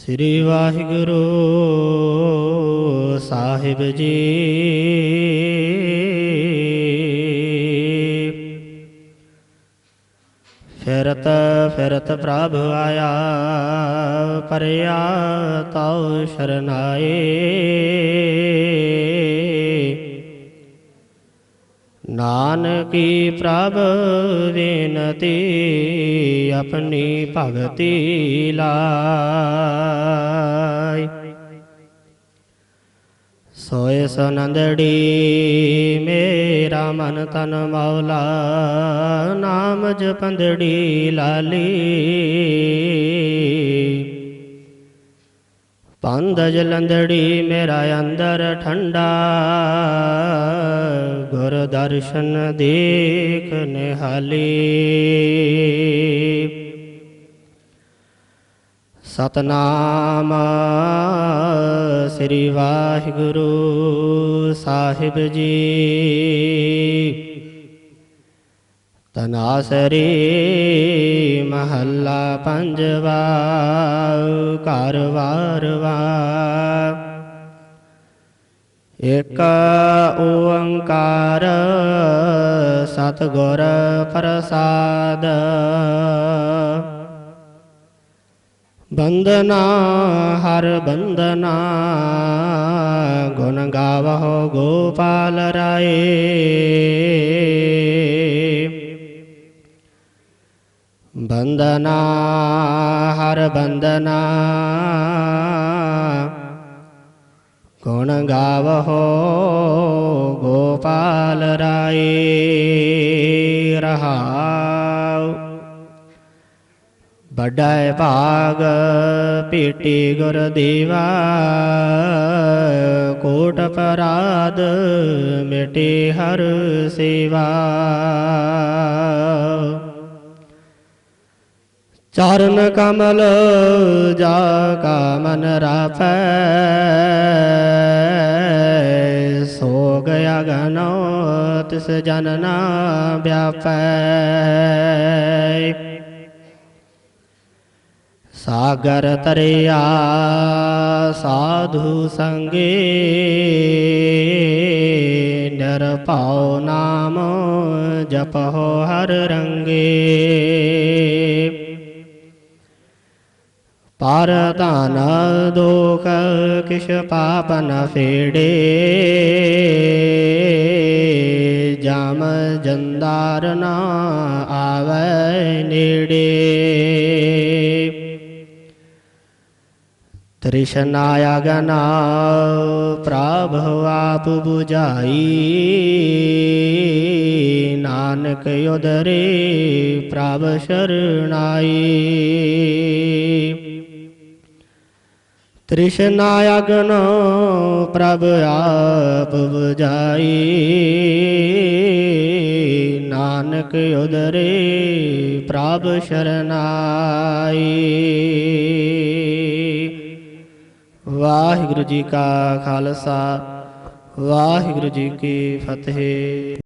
ਸ੍ਰੀ ਵਾਹਿਗੁਰੂ ਸਾਹਿਬ ਜੀ। ਫਿਰਤ ਫਿਰਤ ਪ੍ਰਭ ਆਇਆ ਪਰਿਆ ਤਉ ਸ਼ਰਨਾਏ। ਨਾਨਕੀ ਪ੍ਰਭ ਬੇਨਤੀ ਆਪਣੀ ਭਗਤੀ ਲਾਇ ਸੋਏ ਸਨੰਦੜੀ ਮੇਰਾ ਮਨ ਤਨ ਮੌਲਾ, ਨਾਮ ਜਪੰਦੜੀ ਲਾਲੀ। ਪੰਦ ਜਲੰਧੜੀ ਮੇਰਾ ਅੰਦਰ ਠੰਡਾ। ਗੁਰ ਦਰਸ਼ਨ ਦੇਖ ਨਿਹਾਲੀ। ਸਤਨਾਮ ਸ੍ਰੀ ਵਾਹਿਗੁਰੂ ਸਾਹਿਬ ਜੀ। ਤਨਾਸਰੀ ਮਹੱਲਾ ਪੰਜਵਾ, ਘਰ ਵਾਰਵਾ। ਇਕ ਓੰਕਾਰ ਸਤਿਗੁਰ ਪ੍ਰਸਾਦ। ਬੰਦਨਾ ਹਰ ਬੰਦਨਾ ਗੁਣ ਗਾਵਹੁ ਗੋਪਾਲ ਰਾਏ। ਬੰਦਨਾ ਹਰ ਬੰਦਨਾ ਗੁਣ ਗਾਵਹੁ ਗੋਪਾਲ ਰਾਏ ਰਹਾਉ ਵੱਡਾ ਭਾਗ ਪੀਟੀ ਗੁਰ ਦੇਵਾ ਕੋਟ ਪਰਾਦ ਮਿਟੇ ਹਰ ਸੇਵਾ ਚਰਨ ਕਮਲ ਜਾ ਕਾ ਮਨ ਰਾਪੈ ਸੋ ਗਿਆ ਗਨੋ ਤਿਸ ਜਨ ਨਾ ਵਿਆਪੈ। ਸਾਗਰ ਤਰਿਆ ਸਾਧੂ ਸੰਗੇ ਨਿਰਭਉ ਨਾਮ ਜਪਹੁ ਹਰ ਰੰਗੇ। ਪਰ ਧਨ ਦੋਖ ਕਿਛ ਪਾਪ ਨ ਫੇੜੇ। ਜਮ ਜੰਦਾਰ ਨਾ ਆਵੈ ਨੇੜੇ। ਤ੍ਰਿਸ਼ਨਾ ਅਗਨਾ ਪ੍ਰਭ ਆਪ 부ਝਾਈ ਨਾਨਕ ਉਦਰੇ ਪ੍ਰਭ ਸ਼ਰਣਾਈ ਤ੍ਰਿਸ਼ਨਾ ਅਗਨਾ ਪ੍ਰਭ ਆਪ 부ਝਾਈ ਨਾਨਕ ਉਦਰੇ ਪ੍ਰਭ ਸ਼ਰਨਾਈ। ਵਾਹਿਗੁਰੂ ਜੀ ਕਾ ਖਾਲਸਾ, ਵਾਹਿਗੁਰੂ ਜੀ ਕੀ ਫਤਿਹ।